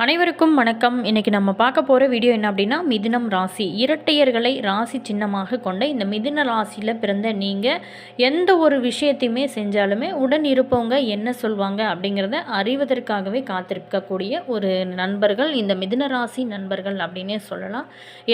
அனைவருக்கும் வணக்கம். இன்றைக்கி நம்ம பார்க்க போகிற வீடியோ என்ன அப்படின்னா மிதுனம் ராசி. இரட்டையர்களை ராசி சின்னமாக கொண்ட இந்த மிதுன ராசியில் பிறந்த நீங்கள் எந்த ஒரு விஷயத்தையுமே செஞ்சாலுமே உடன் இருப்பவங்க என்ன சொல்வாங்க அப்படிங்கிறத அறிவதற்காகவே காத்திருக்கக்கூடிய ஒரு நண்பர்கள் இந்த மிதுன ராசி நண்பர்கள் அப்படின்னே சொல்லலாம்.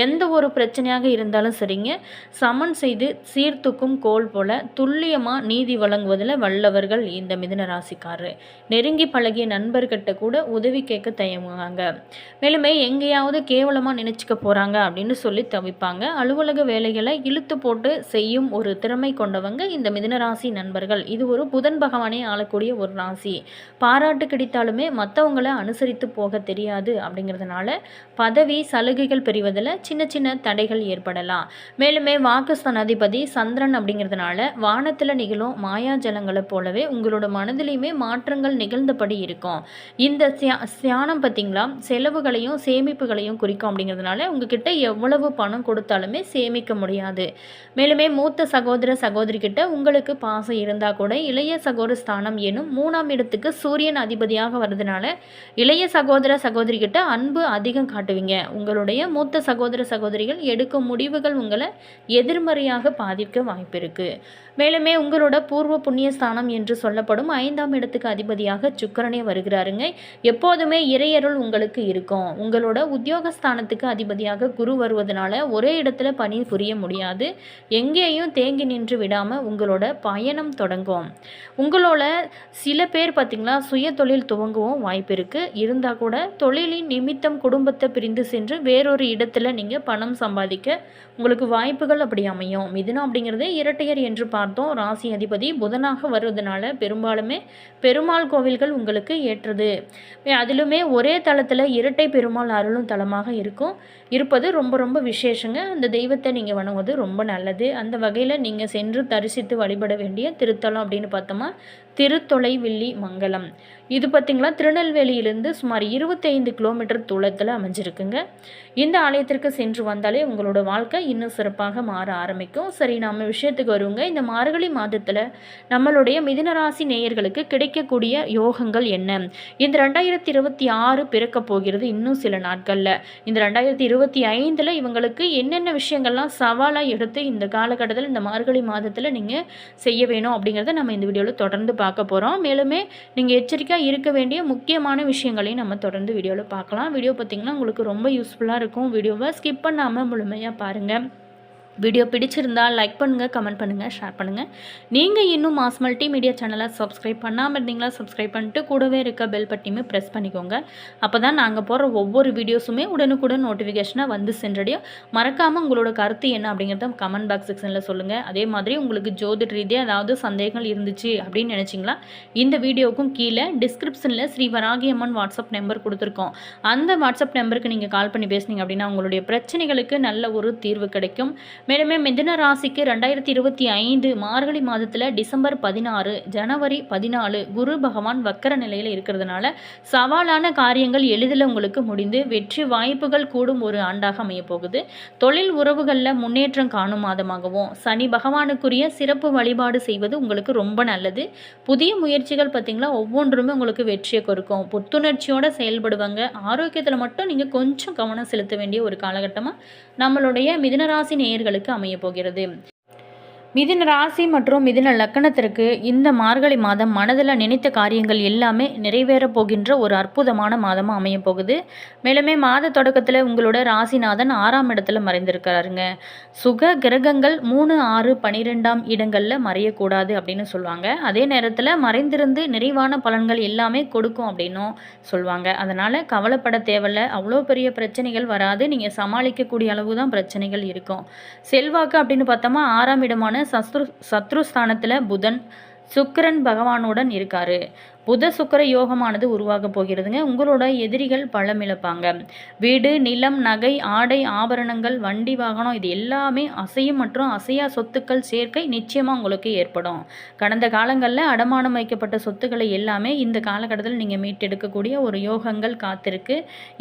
எந்த ஒரு பிரச்சனையாக இருந்தாலும் சரிங்க. சமன் செய்து சீர்தூக்கும் கோல் போல துல்லியமாக நீதி வழங்குவதில் வல்லவர்கள் இந்த மிதுன ராசிக்காரர். நெருங்கி பழகிய நண்பர்கிட்ட கூட உதவி கேட்க தயங்குவாங்க மேலுமே எங்கேயாவது கேவலமாக நினச்சிக்க போகிறாங்க அப்படின்னு சொல்லி தவிப்பாங்க. அலுவலக வேலைகளை இழுத்து போட்டு செய்யும் ஒரு திறமை கொண்டவங்க இந்த மிதனராசி நண்பர்கள். இது ஒரு புதன் பகவானே ஆளக்கூடிய ஒரு ராசி. பாராட்டு கிடைத்தாலுமே மற்றவங்களை அனுசரித்து போக தெரியாது அப்படிங்கிறதுனால பதவி சலுகைகள் பெறுவதில் சின்ன சின்ன தடைகள் ஏற்படலாம். மேலுமே வாக்கு ஸ்தானாதிபதி சந்திரன் அப்படிங்கிறதுனால வானத்தில் நிகழும் மாயாஜலங்களை போலவே உங்களோட மனதிலையுமே மாற்றங்கள் நிகழ்ந்தபடி இருக்கும். இந்த சியா- சியானம் பார்த்தீங்களா செலவுகளையும் சேமிப்புகளையும் குறிக்கும் அப்படிங்கிறதுனால உங்ககிட்ட எவ்வளவு பணம் கொடுத்தாலுமே சேமிக்க முடியாது. மேலுமே மூத்த சகோதர சகோதரி கிட்ட உங்களுக்கு பாசம் இருந்தால் கூட இளைய சகோதர ஸ்தானம் எனும் மூணாம் இடத்துக்கு சூரியன் அதிபதியாக வர்றதுனால இளைய சகோதர சகோதரி கிட்ட அன்பு அதிகம் காட்டுவீங்க. உங்களுடைய மூத்த சகோதர சகோதரிகள் எடுக்கும் முடிவுகள் உங்களை எதிர்மறையாக பாதிக்க வாய்ப்பு இருக்கு. மேலுமே உங்களோட பூர்வ புண்ணிய ஸ்தானம் என்று சொல்லப்படும் ஐந்தாம் இடத்துக்கு அதிபதியாக சுக்கரனே வருகிறாருங்க. எப்போதுமே இறையருள் உங்களுக்கு இருக்கும். உங்களோட உத்தியோகஸ்தானத்துக்கு அதிபதியாக குரு வருவதனால ஒரே இடத்துல பணி புரிய முடியாது. எங்கேயும் தேங்கி நின்று விடாமல் உங்களோட பயணம் தொடங்கும். உங்களோட சில பேர் பார்த்திங்களா சுய தொழில் துவங்கவும் வாய்ப்பு இருக்குது இருந்தால் கூட தொழிலின் நிமித்தம் குடும்பத்தை பிரிந்து சென்று வேறொரு இடத்துல நீங்கள் பணம் சம்பாதிக்க உங்களுக்கு வாய்ப்புகள் அப்படி அமையும். மிதுனம் அப்படிங்கிறது இரட்டையர் என்று பார்த்தோம். ராசி அதிபதி புதனாக வருவதனால பெரும்பாலுமே பெருமாள் கோவில்கள் உங்களுக்கு ஏற்றது. அதிலுமே ஒரே தளத்தில் இரட்டை பெருமாள் அருளும் தலமாக இருக்கும். இருப்பது ரொம்ப ரொம்ப விசேஷங்க. அந்த தெய்வத்தை நீங்கள் வணங்குவது ரொம்ப நல்லது. அந்த வகையில் நீங்கள் சென்று தரிசித்து வழிபட வேண்டிய திருத்தலம் அப்படின்னு பார்த்தோமா? திருத்தொலைவில்லி மங்கலம். இது பார்த்திங்களா? திருநெல்வேலியிலிருந்து சுமார் இருபத்தைந்து கிலோமீட்டர் தூரத்தில் அமைஞ்சிருக்குங்க. இந்த ஆலயத்திற்கு சென்று வந்தாலே உங்களோட வாழ்க்கை இன்னும் சிறப்பாக மாற ஆரம்பிக்கும். சரி நம்ம விஷயத்துக்கு வருவோங்க. இந்த மார்கழி மாதத்தில் நம்மளுடைய மிதுனராசி நேயர்களுக்கு கிடைக்கக்கூடிய யோகங்கள் என்ன? இந்த ரெண்டாயிரத்தி இருபத்தி ஆறு பிறக்க போகிறது இன்னும் சில நாட்களில். இந்த ரெண்டாயிரத்தி இருபத்தி ஐந்தில் இவங்களுக்கு என்னென்ன விஷயங்கள்லாம் சவாலாக எடுத்து இந்த காலகட்டத்தில் இந்த மார்கழி மாதத்தில் நீங்கள் செய்ய வேணும் அப்படிங்கிறத நம்ம இந்த வீடியோவில் தொடர்ந்து பார்க்க போகிறோம் மேலுமே நீங்கள் எச்சரிக்கையாக இருக்க வேண்டிய முக்கியமான விஷயங்களையும் நம்ம தொடர்ந்து வீடியோவில் பார்க்கலாம். வீடியோ பார்த்திங்கன்னா உங்களுக்கு ரொம்ப யூஸ்ஃபுல்லாக இருக்கும். வீடியோவை ஸ்கிப் பண்ணாமல் முழுமையாக பாருங்கள் வீடியோ பிடிச்சிருந்தால் லைக் பண்ணுங்கள் கமெண்ட் பண்ணுங்கள் ஷேர் பண்ணுங்கள் நீங்கள் இன்னும் மாஸ் மல்டி மீடியா சேனலை சப்ஸ்கிரைப் பண்ணாமல் இருந்தீங்களா சப்ஸ்கிரைப் பண்ணிட்டு கூடவே இருக்க பெல் பட்டியுமே ப்ரெஸ் பண்ணிக்கோங்க. அப்போ தான் நாங்கள் போடுற ஒவ்வொரு வீடியோஸுமே உடனுக்குடன் நோட்டிஃபிகேஷனாக வந்து சென்றடையும். மறக்காமல் உங்களோட கருத்து என்ன அப்படிங்கிறத கமெண்ட் பாக்ஸ் செக்ஷனில் சொல்லுங்கள் அதே மாதிரி உங்களுக்கு ஜோதிட ரீதியாக ஏதாவது சந்தேகங்கள் இருந்துச்சு அப்படின்னு நினச்சிங்களா இந்த வீடியோவுக்கும் கீழே டிஸ்கிரிப்ஷனில் ஸ்ரீ வராகியம்மன் வாட்ஸ்அப் நம்பர் கொடுத்துருக்கோம். அந்த வாட்ஸ்அப் நம்பருக்கு நீங்கள் கால் பண்ணி பேசுனீங்க அப்படின்னா உங்களுடைய பிரச்சனைகளுக்கு நல்ல ஒரு தீர்வு கிடைக்கும். மேலுமே மிதுன ராசிக்கு ரெண்டாயிரத்தி இருபத்தி ஐந்து மார்கழி மாதத்தில் டிசம்பர் பதினாறு ஜனவரி பதினாலு குரு பகவான் வக்கர நிலையில் இருக்கிறதுனால சவாலான காரியங்கள் எளிதில் உங்களுக்கு முடிந்து வெற்றி வாய்ப்புகள் கூடும் ஒரு ஆண்டாக அமையப்போகுது தொழில் உறவுகளில் முன்னேற்றம் காணும் மாதமாகவும் சனி பகவானுக்குரிய சிறப்பு வழிபாடு செய்வது உங்களுக்கு ரொம்ப நல்லது. புதிய முயற்சிகள் பார்த்திங்களா ஒவ்வொன்றுமே உங்களுக்கு வெற்றியை கொடுக்கும். புத்துணர்ச்சியோடு செயல்படுவாங்க. ஆரோக்கியத்தில் மட்டும் நீங்கள் கொஞ்சம் கவனம் செலுத்த வேண்டிய ஒரு காலகட்டமாக நம்மளுடைய மிதுனராசி நேயர்களுக்கு அமைய போகிறது. மிதின ராசி மற்றும் மிதின லக்கணத்திற்கு இந்த மார்கழி மாதம் மனதில் நினைத்த காரியங்கள் எல்லாமே நிறைவேறப் போகின்ற ஒரு அற்புதமான மாதமாக அமைய போகுது. மேலுமே மாத தொடக்கத்தில் உங்களோட ராசிநாதன் ஆறாம் இடத்துல மறைந்திருக்கிறாருங்க. சுக கிரகங்கள் மூணு ஆறு பனிரெண்டாம் இடங்களில் மறையக்கூடாது அப்படின்னு சொல்லுவாங்க. அதே நேரத்தில் மறைந்திருந்து நிறைவான பலன்கள் எல்லாமே கொடுக்கும் அப்படின்னும் சொல்லுவாங்க. அதனால் கவலைப்பட தேவையில்ல. அவ்வளோ பெரிய பிரச்சனைகள் வராது. நீங்கள் சமாளிக்கக்கூடிய அளவு தான் பிரச்சனைகள் இருக்கும். செல்வாக்கு அப்படின்னு பார்த்தோமா ஆறாம் இடமான சத்ரு சத்ருஸ்தானத்தில் புதன் சுக்கரன் பகவானுடன் இருக்காரு. புத சுக்கர யோகமானது உருவாக போகிறதுங்க. உங்களோட எதிரிகள் பலம் இழப்பாங்க. வீடு நிலம் நகை ஆடை ஆபரணங்கள் வண்டி வாகனம் இது எல்லாமே அசையும் மற்றும் அசையா சொத்துக்கள் சேர்க்கை நிச்சயமாக உங்களுக்கு ஏற்படும். கடந்த காலங்களில் அடமானம் வைக்கப்பட்ட சொத்துக்களை எல்லாமே இந்த காலகட்டத்தில் நீங்கள் மீட்டெடுக்கக்கூடிய ஒரு யோகங்கள் காத்திருக்கு.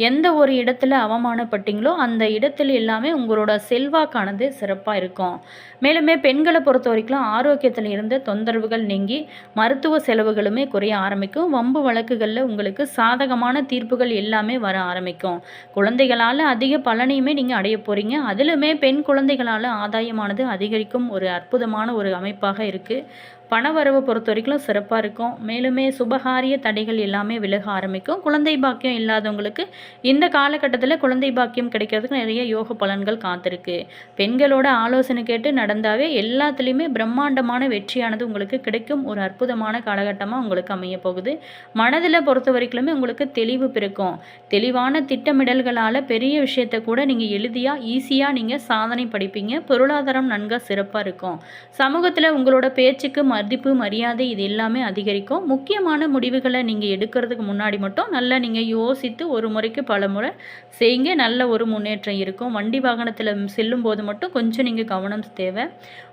எந்த ஒரு இடத்துல அவமானப்பட்டீங்களோ அந்த இடத்துல எல்லாமே உங்களோட செல்வாக்கானது சிறப்பாக இருக்கும். மேலுமே பெண்களை பொறுத்த வரைக்கும் ஆரோக்கியத்தில் இருந்த தொந்தரவுகள் நீங்கி மருத்துவ செலவுகளுமே குறைய ஆரம்பிக்கும் ஆரம்பிக்கும். வம்பு வழக்குகளில் உங்களுக்கு சாதகமான தீர்ப்புகள் எல்லாமே வர ஆரம்பிக்கும். குழந்தைகளால் அதிக பலனையுமே நீங்கள் அடைய போகிறீங்க அதிலுமே பெண் குழந்தைகளால் ஆதாயமானது அதிகரிக்கும் ஒரு அற்புதமான ஒரு அமைப்பாக இருக்குது பணவரவை பொறுத்த வரைக்கும் சிறப்பாக இருக்கும். மேலுமே சுபகாரிய தடைகள் எல்லாமே விலக ஆரம்பிக்கும். குழந்தை பாக்கியம் இல்லாதவங்களுக்கு இந்த காலகட்டத்தில் குழந்தை பாக்கியம் கிடைக்கிறதுக்கு நிறைய யோக பலன்கள் காத்திருக்கு. பெண்களோட ஆலோசனை கேட்டு நடந்தாவே எல்லாத்துலேயுமே பிரம்மாண்டமான வெற்றியானது உங்களுக்கு கிடைக்கும். ஒரு அற்புதமான காலகட்டமாக உங்களுக்கு அமைய போகுது. மனதில் பொறுத்த வரைக்குமே உங்களுக்கு தெளிவு பிறக்கும். தெளிவான திட்டமிடல்களால் பெரிய விஷயத்தை கூட நீங்கள் எளிதியாக ஈஸியாக நீங்கள் சாதனை படிப்பீங்க. பொருளாதாரம் நன்காக சிறப்பாக இருக்கும். சமூகத்தில் உங்களோட பேச்சுக்கு மதிப்பு மரியாதை இது எல்லாமே அதிகரிக்கும். முக்கியமான முடிவுகளை நீங்கள் எடுக்கிறதுக்கு முன்னாடி மட்டும் நல்லா நீங்கள் யோசித்து ஒரு முறைக்கு பல முறை செய்யுங்க. நல்ல ஒரு முன்னேற்றம் இருக்கும். வண்டி வாகனத்தில் செல்லும் போது மட்டும் கொஞ்சம் நீங்கள் கவனம் தேவை.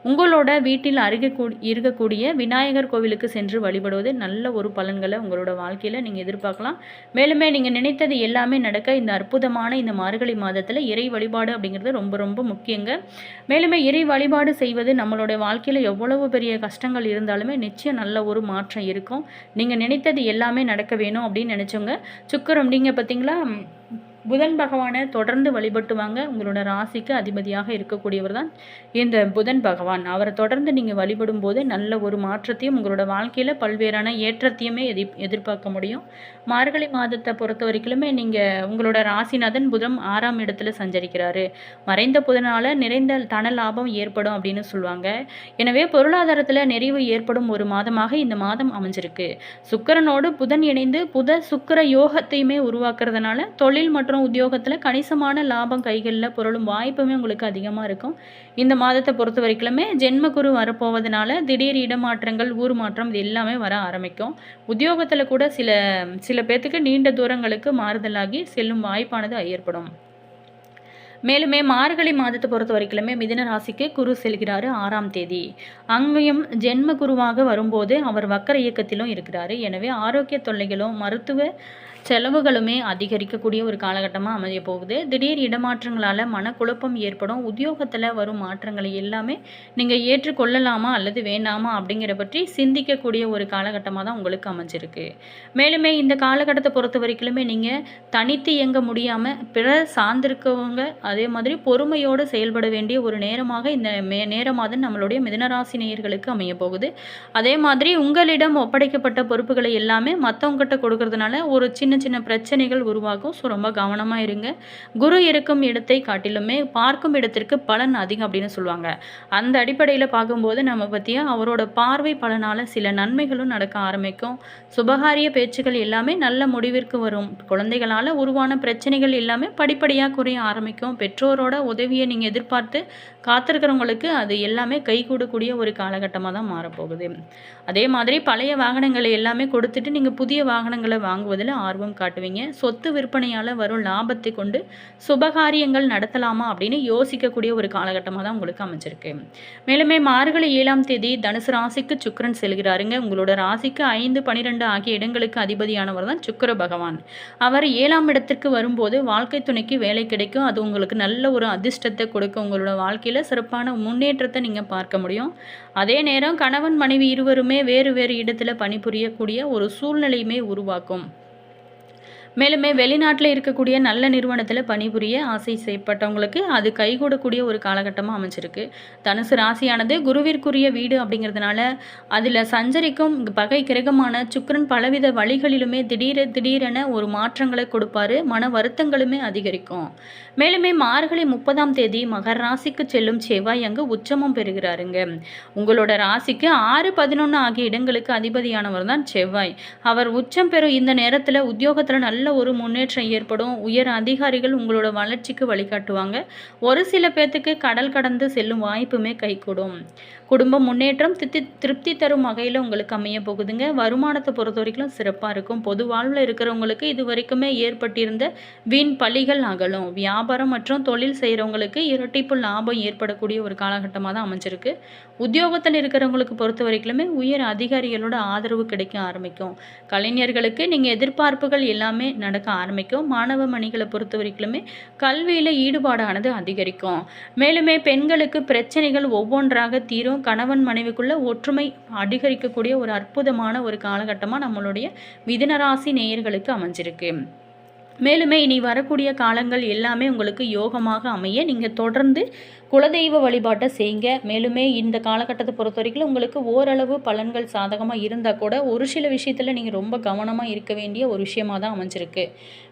உங்களோட வீட்டில் அருகே இருக்கக்கூடிய விநாயகர் கோவிலுக்கு சென்று வழிபடுவது நல்ல ஒரு பலன்களை உங்களோட வாழ்க்கையில் நீங்கள் எதிர்பார்க்கலாம். மேலுமே நீங்கள் நினைத்தது எல்லாமே நடக்க இந்த அற்புதமான இந்த மார்கழி மாதத்தில் இறை வழிபாடு அப்படிங்கிறது ரொம்ப ரொம்ப முக்கியங்க. மேலுமே இறை வழிபாடு செய்வது நம்மளோட வாழ்க்கையில் எவ்வளவு பெரிய கஷ்டங்கள் இருந்தாலுமே நிச்சயம் நல்ல ஒரு மாற்றம் இருக்கும். நீங்கள் நினைத்தது எல்லாமே நடக்க வேணும் அப்படின்னு நினச்சோங்க சுக்கரம் நீங்கள் பார்த்தீங்களா? புதன் பகவானை தொடர்ந்து வழிபட்டு வாங்க உங்களோட ராசிக்கு அதிபதியாக இருக்கக்கூடியவர் தான் இந்த புதன் பகவான். அவரை தொடர்ந்து நீங்கள் வழிபடும் போது நல்ல ஒரு மாற்றத்தையும் உங்களோட வாழ்க்கையில் பல்வேறான ஏற்றத்தையுமே எதிர் எதிர்பார்க்க முடியும். மார்கழி மாதத்தை பொறுத்த வரைக்குமே நீங்கள் உங்களோட ராசிநாதன் புதன் ஆறாம் இடத்துல சஞ்சரிக்கிறாரு. மறைந்த புதனால் நிறைந்த தன லாபம் ஏற்படும் அப்படின்னு சொல்லுவாங்க. எனவே பொருளாதாரத்தில் நிறைவு ஏற்படும் ஒரு மாதமாக இந்த மாதம் அமைஞ்சிருக்கு. சுக்கரனோடு புதன் இணைந்து புத சுக்கர யோகத்தையுமே உருவாக்குறதுனால தொழில் மற்றும் அப்புறம் உத்தியோகத்தில் கணிசமான லாபம் கைகளில் பொருளும் வாய்ப்புமே உங்களுக்கு அதிகமாக இருக்கும். இந்த மாதத்தை பொறுத்த வரைக்குமே ஜென்மகுரு வரப்போவதனால திடீர் இடமாற்றங்கள் ஊர் மாற்றம் இது எல்லாமே வர ஆரம்பிக்கும். உத்தியோகத்தில் கூட சில சில பேர்த்துக்கு நீண்ட தூரங்களுக்கு மாறுதலாகி செல்லும் வாய்ப்பானது ஏற்படும். மேலுமே மார்கழி மாதத்தை பொறுத்த வரைக்குமே மிதன ராசிக்கு குரு செல்கிறாரு ஆறாம் தேதி. அங்கேயும் ஜென்ம குருவாக வரும்போது அவர் வக்கர இயக்கத்திலும் இருக்கிறாரு. எனவே ஆரோக்கிய தொல்லைகளும் மருத்துவ செலவுகளுமே அதிகரிக்கக்கூடிய ஒரு காலகட்டமாக அமைய போகுது. திடீர் இடமாற்றங்களால் மனக்குழப்பம் ஏற்படும். உத்தியோகத்தில் வரும் மாற்றங்களை எல்லாமே நீங்கள் ஏற்றுக்கொள்ளலாமா அல்லது வேண்டாமா அப்படிங்கிற பற்றி சிந்திக்கக்கூடிய ஒரு காலகட்டமாக தான் உங்களுக்கு அமைஞ்சிருக்கு. மேலுமே இந்த காலகட்டத்தை பொறுத்த வரைக்குமே நீங்கள் தனித்து இயங்க முடியாமல் பிற சார்ந்திருக்கவங்க அதே மாதிரி பொறுமையோடு செயல்பட வேண்டிய ஒரு நேரமாக இந்த மே நேரமாக நம்மளுடைய மிதனராசி நேயர்களுக்கு அமைய போகுது. அதே மாதிரி உங்களிடம் ஒப்படைக்கப்பட்ட பொறுப்புகளை எல்லாமே மற்றவங்ககிட்ட கொடுக்கறதுனால ஒரு சின்ன சின்ன பிரச்சனைகள் உருவாகும். ஸோ ரொம்ப கவனமாக இருங்க. குரு இருக்கும் இடத்தை காட்டிலுமே பார்க்கும் இடத்திற்கு பலன் அதிகம் அப்படின்னு சொல்லுவாங்க. அந்த அடிப்படையில் பார்க்கும்போது நம்ம பற்றியா அவரோட பார்வை பலனால் சில நன்மைகளும் நடக்க ஆரம்பிக்கும். சுபகாரிய பேச்சுகள் எல்லாமே நல்ல முடிவிற்கு வரும். குழந்தைகளால் உருவான பிரச்சனைகள் எல்லாமே படிப்படியாக குறைய ஆரம்பிக்கும். பெற்றோரோட உதவியை நீங்கள் எதிர்பார்த்து காத்திருக்கிறவங்களுக்கு அது எல்லாமே கை கூடக்கூடிய ஒரு காலகட்டமாக தான் மாறப்போகுது. அதே மாதிரி பழைய வாகனங்களை எல்லாமே கொடுத்துட்டு நீங்கள் புதிய வாகனங்களை வாங்குவதில் ஆர்வம் காட்டுவீங்க. சொத்து விற்பனையால் வரும் லாபத்தை கொண்டு சுபகாரியங்கள் நடத்தலாமா அப்படின்னு யோசிக்கக்கூடிய ஒரு காலகட்டமாக தான் உங்களுக்கு அமைச்சிருக்கு மேலுமே மார்கழி ஏழாம் தேதி தனுசு ராசிக்கு சுக்கரன் செல்கிறாருங்க. உங்களோட ராசிக்கு ஐந்து பனிரெண்டு ஆகிய இடங்களுக்கு அதிபதியானவர் தான் சுக்கர பகவான். அவர் ஏழாம் இடத்திற்கு வரும்போது வாழ்க்கை துணைக்கு வேலை கிடைக்கும். அது உங்களுக்கு நல்ல ஒரு அதிர்ஷ்டத்தை கொடுக்கும். உங்களோட வாழ்க்கையில் சிறப்பான முன்னேற்றத்தை நீங்கள் பார்க்க முடியும். அதே நேரம் கணவன் மனைவி இருவருமே வேறு வேறு இடத்துல பணிபுரியக்கூடிய ஒரு சூழ்நிலையுமே உருவாக்கும். மேலுமே வெளிநாட்டில் இருக்கக்கூடிய நல்ல நிறுவனத்தில் பணிபுரிய ஆசை செய்யப்பட்டவங்களுக்கு அது கைகூடக்கூடிய ஒரு காலகட்டமாக அமைச்சிருக்கு தனுசு ராசியானது குருவிற்குரிய வீடு அப்படிங்கிறதுனால அதில் சஞ்சரிக்கும் பகை கிரகமான சுக்கரன் பலவித வழிகளிலுமே திடீர திடீரென ஒரு மாற்றங்களை கொடுப்பாரு. மன வருத்தங்களுமே அதிகரிக்கும். மேலுமே மார்கழி முப்பதாம் தேதி மகர ராசிக்கு செல்லும் செவ்வாய் அங்கு உச்சமும் பெறுகிறாருங்க. உங்களோட ராசிக்கு ஆறு பதினொன்று ஆகிய இடங்களுக்கு அதிபதியானவர் தான் செவ்வாய். அவர் உச்சம் பெறும் இந்த நேரத்தில் உத்தியோகத்தில் நல்ல நல்ல ஒரு முன்னேற்றம் ஏற்படும். உயர் அதிகாரிகள் உங்களோட வளர்ச்சிக்கு வழிகாட்டுவாங்க. ஒரு சில பேர்த்துக்கு கடல் கடந்து செல்லும் வாய்ப்புமே கைகூடும். குடும்ப முன்னேற்றம் திருப்தி திருப்தி தரும் வகையில் உங்களுக்கு அமைய போகுதுங்க. வருமானத்தை பொறுத்த வரைக்கும் சிறப்பாக இருக்கும். பொது வாழ்வில் இருக்கிறவங்களுக்கு இது வரைக்குமே ஏற்பட்டிருந்த வீண் பள்ளிகள் அகலும். வியாபாரம் மற்றும் தொழில் செய்கிறவங்களுக்கு இரட்டிப்பு லாபம் ஏற்படக்கூடிய ஒரு காலகட்டமாக தான் அமைஞ்சிருக்கு. உத்தியோகத்தில் இருக்கிறவங்களுக்கு பொறுத்த வரைக்குமே உயர் அதிகாரிகளோட ஆதரவு கிடைக்க ஆரம்பிக்கும். கலைஞர்களுக்கு நீங்கள் எதிர்பார்ப்புகள் எல்லாமே நடக்க ஆரம்பிக்கும். மாணவ மணிகளை பொறுத்த வரைக்குமே கல்வியில் ஈடுபாடானது அதிகரிக்கும். மேலுமே பெண்களுக்கு பிரச்சனைகள் ஒவ்வொன்றாக தீரும். கணவன் மனைவிக்குள்ள ஒற்றுமை அதிகரிக்கக்கூடிய ஒரு அற்புதமான ஒரு காலகட்டமாக நம்மளுடைய மிதுனராசி நேயர்களுக்கு அமைஞ்சிருக்கு. மேலுமே இனி வரக்கூடிய காலங்கள் எல்லாமே உங்களுக்கு யோகமாக அமைய நீங்கள் தொடர்ந்து குலதெய்வ வழிபாட்டை செய்யுங்க. மேலுமே இந்த காலகட்டத்தை பொறுத்த வரைக்கும் உங்களுக்கு ஓரளவு பலன்கள் சாதகமாக இருந்தால் கூட ஒரு சில விஷயத்தில் நீங்கள் ரொம்ப கவனமாக இருக்க வேண்டிய ஒரு விஷயமாக தான் அமைஞ்சிருக்கு.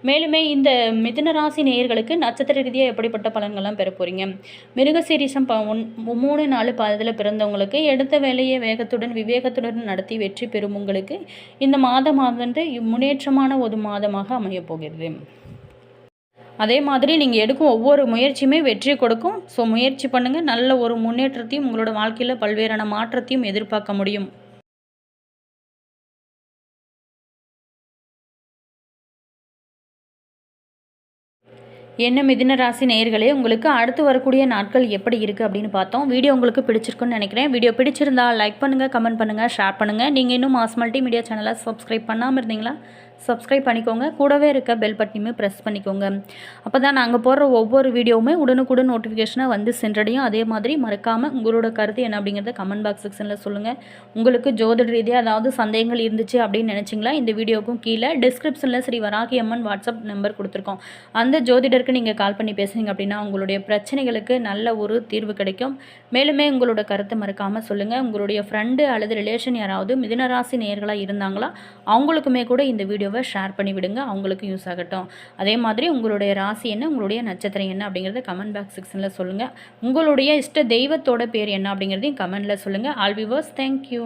மேலுமே இந்த மிதுன ராசி நேயர்களுக்கு நட்சத்திர ரீதியாக எப்படிப்பட்ட பலன்கள்லாம் பெற போகிறீங்க மிருகசீரிசம் ப ஒன் மூணு நாலு பாதத்தில் பிறந்தவங்களுக்கு எடுத்த வேலையை வேகத்துடன் விவேகத்துடன் நடத்தி வெற்றி பெறும் உங்களுக்கு இந்த மாதம் வந்து முன்னேற்றமான ஒரு மாதமாக அமையப் போகிறது. அதே மாதிரி நீங்கள் எடுக்கும் ஒவ்வொரு முயற்சியுமே வெற்றி கொடுக்கும். ஸோ முயற்சி பண்ணுங்கள் நல்ல ஒரு முன்னேற்றத்தையும் உங்களோட வாழ்க்கையில் பல்வேறான மாற்றத்தையும் எதிர்பார்க்க முடியும். என்ன மிதின ராசி நேயர்களே உங்களுக்கு அடுத்து வரக்கூடிய நாட்கள் எப்படி இருக்குது அப்படின்னு பார்த்தோம். வீடியோ உங்களுக்கு பிடிச்சிருக்குன்னு நினைக்கிறேன். வீடியோ பிடிச்சிருந்தா லைக் பண்ணுங்கள் கமெண்ட் பண்ணுங்கள் ஷேர் பண்ணுங்கள் நீங்கள் இன்னும் மாஸ் மல்டி மீடியா சேனலை சப்ஸ்கிரைப் பண்ணாமல் இருந்தீங்களா? சப்ஸ்கிரைப் பண்ணிக்கோங்க. கூடவே இருக்க பெல் பட்டனையுமே ப்ரெஸ் பண்ணிக்கோங்க. அப்போ தான் நாங்கள் போடுற ஒவ்வொரு வீடியோவுமே உடனுக்குடன் நோட்டிஃபிகேஷனாக வந்து சென்றடையும். அதே மாதிரி மறக்காமல் உங்களோட கருத்து என்ன அப்படிங்கிறத கமெண்ட் பாக்ஸ் செக்ஷனில் சொல்லுங்கள் உங்களுக்கு ஜோதிட ரீதியாக அதாவது சந்தேகங்கள் இருந்துச்சு அப்படின்னு நினச்சிங்களா? இந்த வீடியோக்கும் கீழே டிஸ்கிரிப்ஷனில் ஸ்ரீ வராகி அம்மன் வாட்ஸ்அப் நம்பர் கொடுத்துருக்கோம். அந்த ஜோதிடர் நம்பருக்கு நீங்கள் கால் பண்ணி பேசுனீங்க அப்படின்னா உங்களுடைய பிரச்சனைகளுக்கு நல்ல ஒரு தீர்வு கிடைக்கும். மேலுமே உங்களோட கருத்தை மறக்காமல் சொல்லுங்கள் உங்களுடைய ஃப்ரெண்டு அல்லது ரிலேஷன் யாராவது மிதனராசி நேர்களாக இருந்தாங்களா அவங்களுக்குமே கூட இந்த வீடியோவை ஷேர் பண்ணி விடுங்க. அவங்களுக்கும் யூஸ் ஆகட்டும். அதே மாதிரி உங்களுடைய ராசி என்ன உங்களுடைய நட்சத்திரம் என்ன அப்படிங்கிறத கமெண்ட் பாக்ஸ் செக்ஷனில் சொல்லுங்கள் உங்களுடைய இஷ்ட தெய்வத்தோட பேர் என்ன அப்படிங்கிறதையும் கமெண்டில் சொல்லுங்கள் ஆல் விவர்ஸ் தேங்க்யூ